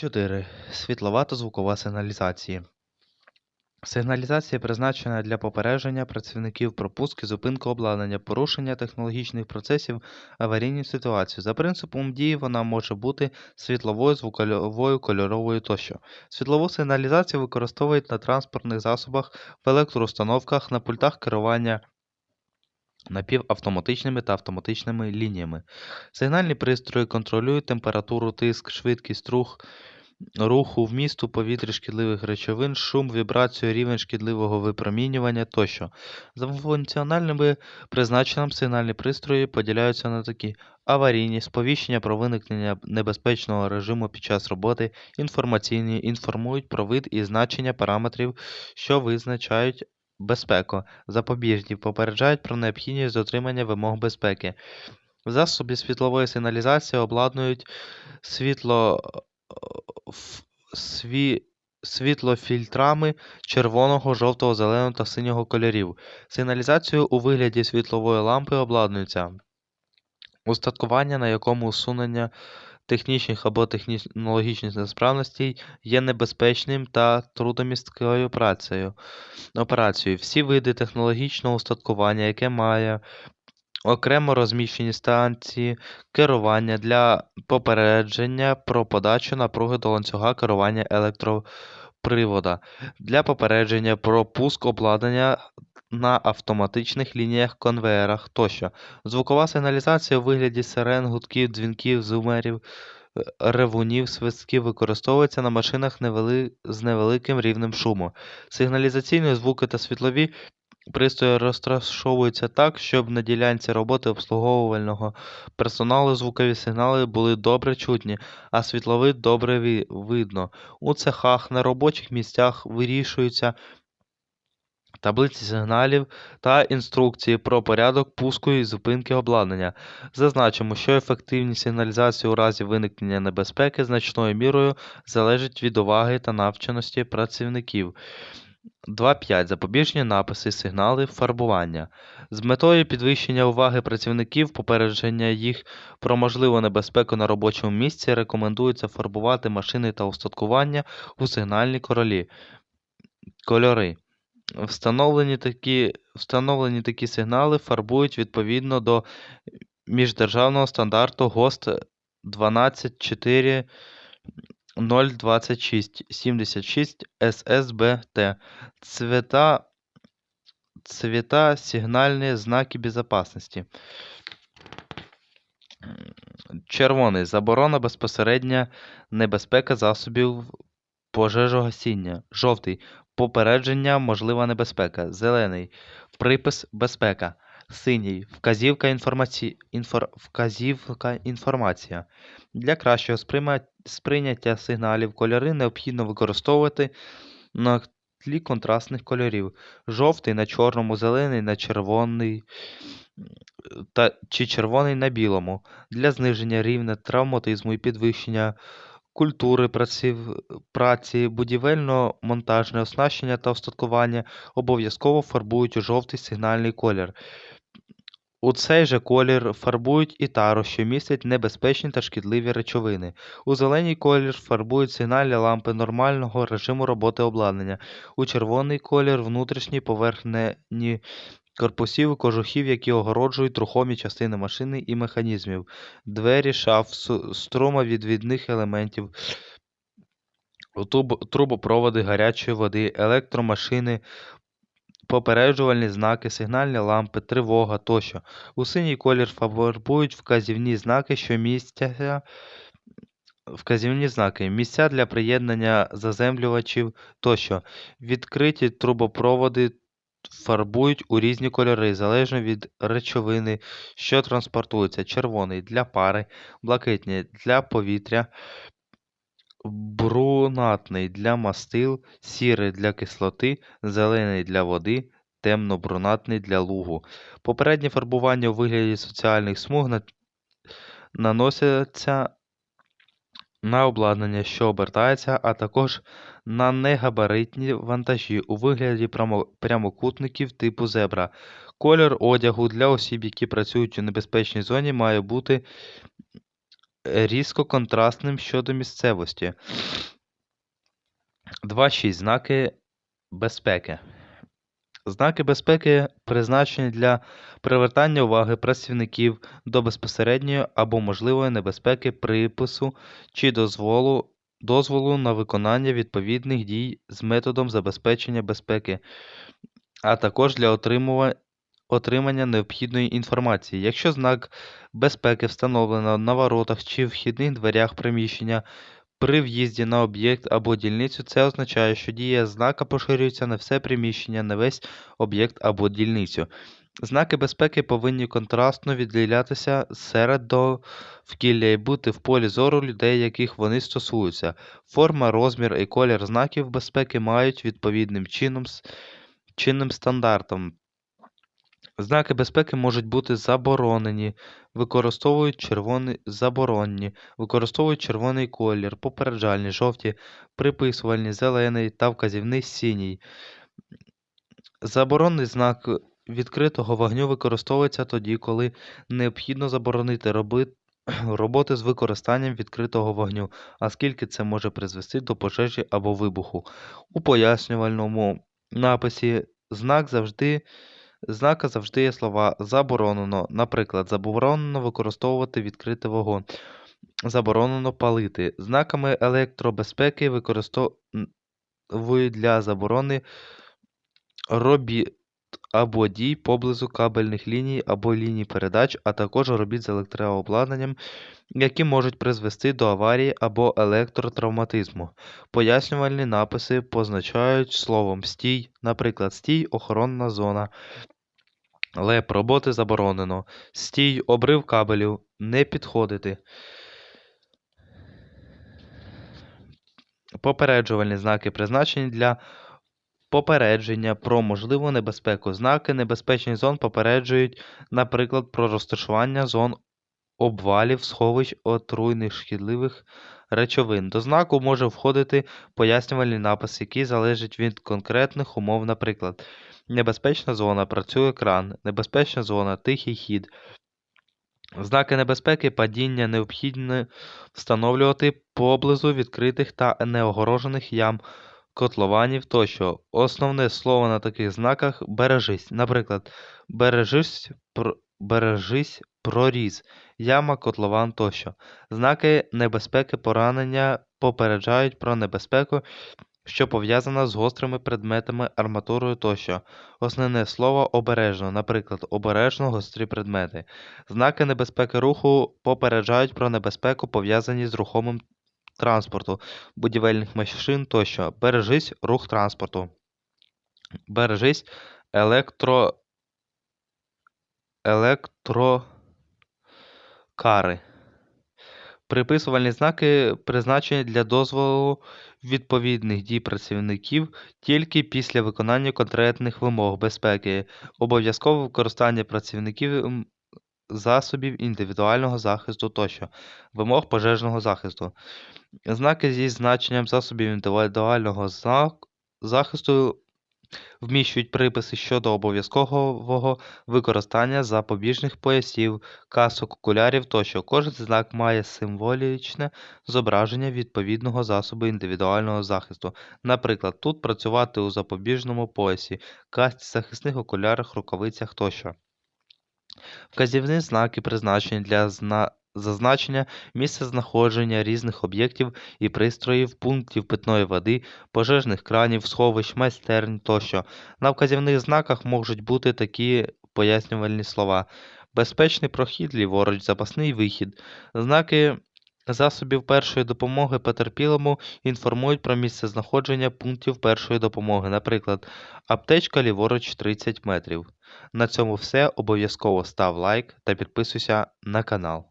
4. Світлова та звукова сигналізації. Сигналізація призначена для попередження працівників про пуск і зупинку обладнання, порушення технологічних процесів, аварійні ситуації. За принципом дії вона може бути світловою, звуковою, кольоровою тощо. Світлову сигналізацію використовують на транспортних засобах, в електроустановках, на пультах керування напівавтоматичними та автоматичними лініями. Сигнальні пристрої контролюють температуру, тиск, швидкість, рух, руху, вмісту повітря шкідливих речовин, шум, вібрацію, рівень шкідливого випромінювання тощо. За функціональними призначенням сигнальні пристрої поділяються на такі: аварійні, сповіщення про виникнення небезпечного режиму під час роботи, інформаційні, інформують про вид і значення параметрів, що визначають безпеку, запобіжні, попереджають про необхідність дотримання вимог безпеки. Засоби світлової сигналізації обладнують світло сві... світлофільтрами червоного, жовтого, зеленого та синього кольорів. Сигналізацією у вигляді світлової лампи обладнується устаткування, на якому усунення технічних або технологічних несправностей є небезпечним та трудомісткою працею. операцією. Всі види технологічного устаткування, яке має окремо розміщені станції керування для попередження про подачу напруги до ланцюга керування електропривода, для попередження про пуск обладнання на автоматичних лініях конвеєрах тощо. Звукова сигналізація у вигляді сирен, гудків, дзвінків, зумерів, е, ревунів, свистків використовується на машинах невели... з невеликим рівнем шуму. Сигналізаційні звуки та світлові пристрої розташовуються так, щоб на ділянці роботи обслуговувального персоналу звукові сигнали були добре чутні, а світлові добре видно. У цехах, на робочих місцях вирішуються таблиці сигналів та інструкції про порядок пуску і зупинки обладнання. Зазначимо, що ефективність сигналізації у разі виникнення небезпеки значною мірою залежить від уваги та навченості працівників. 2.5. Запобіжні написи, сигнали, фарбування. З метою підвищення уваги працівників, попередження їх про можливу небезпеку на робочому місці, рекомендується фарбувати машини та устаткування у сигнальні королі. кольори. Встановлені такі, встановлені такі сигнали фарбують відповідно до міждержавного стандарту ГОСТ 124.026 76 ССБТ. Цвета, цвета сигнальні знаки безопасности. Червоний. Заборона безпосередня небезпека засобів пожежогасіння. Жовтий. Попередження можлива небезпека. Зелений. Припис безпека. Синій. Вказівка інформаці... інфор... Вказівка інформація. Для кращого сприйняття сигналів кольори необхідно використовувати на тлі контрастних кольорів. Жовтий на чорному, зелений на червоний та... чи червоний на білому. Для зниження рівня травматизму і підвищення культури праців... праці, будівельно-монтажне оснащення та устаткування обов'язково фарбують у жовтий сигнальний колір. У цей же колір фарбують і тару, що містять небезпечні та шкідливі речовини. У зелений колір фарбують сигнальні лампи нормального режиму роботи обладнання. У червоний колір внутрішні поверхні корпусів кожухів, які огороджують рухомі частини машини і механізмів, двері, шаф, су- струмовідвідних елементів, трубопроводи гарячої води, електромашини, попереджувальні знаки, сигнальні лампи, тривога тощо. У синій колір фарбують вказівні знаки, що містяться вказівні знаки, місця для приєднання заземлювачів тощо. Відкриті трубопроводи фарбують у різні кольори, залежно від речовини, що транспортується. Червоний для пари, блакитний для повітря, брунатний для мастил, сірий для кислоти, зелений для води, темно-брунатний для лугу. Попереднє фарбування у вигляді соціальних смуг на- наносяться на обладнання, що обертається, а також на негабаритні вантажі у вигляді прямокутників типу зебра. Колір одягу для осіб, які працюють у небезпечній зоні, має бути різко контрастним щодо місцевості. 2.6. Знаки безпеки. Знаки безпеки призначені для привертання уваги працівників до безпосередньої або можливої небезпеки припису чи дозволу, дозволу на виконання відповідних дій з методом забезпечення безпеки, а також для отримува- отримання необхідної інформації. Якщо знак безпеки встановлено на воротах чи вхідних дверях приміщення, при в'їзді на об'єкт або дільницю це означає, що дія знака поширюється на все приміщення, на весь об'єкт або дільницю. Знаки безпеки повинні контрастно відділятися серед довкілля і бути в полі зору людей, яких вони стосуються. Форма, розмір і колір знаків безпеки мають відповідним чином чинним стандартам. Знаки безпеки можуть бути заборонені, використовують червоний заборонні, використовують червоний колір, попереджальні, жовті, приписувальні, зелений та вказівний синій. Заборонний знак відкритого вогню використовується тоді, коли необхідно заборонити роби- роботи з використанням відкритого вогню, оскільки це може призвести до пожежі або вибуху. У пояснювальному написі знак завжди знака завжди є слова «заборонено». Наприклад, заборонено використовувати відкритий вогонь, заборонено палити. Знаками електробезпеки використовують для заборони робіт або дій поблизу кабельних ліній або ліній передач, а також робіт з електрообладнанням, які можуть призвести до аварії або електротравматизму. Пояснювальні написи позначають словом «стій», наприклад, «стій – охоронна зона», «леп – роботи заборонено», «стій – обрив кабелю», «не підходити». Попереджувальні знаки призначені для попередження про можливу небезпеку. Знаки небезпечних зон попереджують, наприклад, про розташування зон обвалів, сховищ отруйних шкідливих речовин. До знаку може входити пояснювальний напис, який залежить від конкретних умов, наприклад, небезпечна зона, працює кран, небезпечна зона, тихий хід. Знаки небезпеки падіння необхідно встановлювати поблизу відкритих та неогорожених ям, котлованів тощо. Основне слово на таких знаках бережись. Наприклад, бережись, пр- бережись проріз, яма, котлован тощо. Знаки небезпеки поранення попереджають про небезпеку, що пов'язана з гострими предметами, арматурою тощо. Основне слово обережно, наприклад, обережно гострі предмети. Знаки небезпеки руху попереджають про небезпеку, пов'язані з рухомим транспорту, будівельних машин тощо. Бережись рух транспорту. Бережись електро... електрокари. Приписувальні знаки призначені для дозволу відповідних дій працівників тільки після виконання конкретних вимог безпеки, обов'язкове використання працівників засобів індивідуального захисту тощо, вимог пожежного захисту. Знаки зі значенням засобів індивідуального захисту вміщують приписи щодо обов'язкового використання запобіжних поясів, касок, окулярів тощо. Кожен знак має символічне зображення відповідного засобу індивідуального захисту. Наприклад, тут працювати у запобіжному поясі, касці, захисних окулярах, рукавицях тощо. Вказівні знаки призначені для зна... зазначення місцезнаходження різних об'єктів і пристроїв, пунктів питної води, пожежних кранів, сховищ, майстерень тощо. На вказівних знаках можуть бути такі пояснювальні слова: безпечний прохід ліворуч, запасний вихід. Знаки засобів першої допомоги потерпілому інформують про місцезнаходження пунктів першої допомоги, наприклад, аптечка ліворуч 30 метрів. На цьому все. Обов'язково став лайк та підписуйся на канал.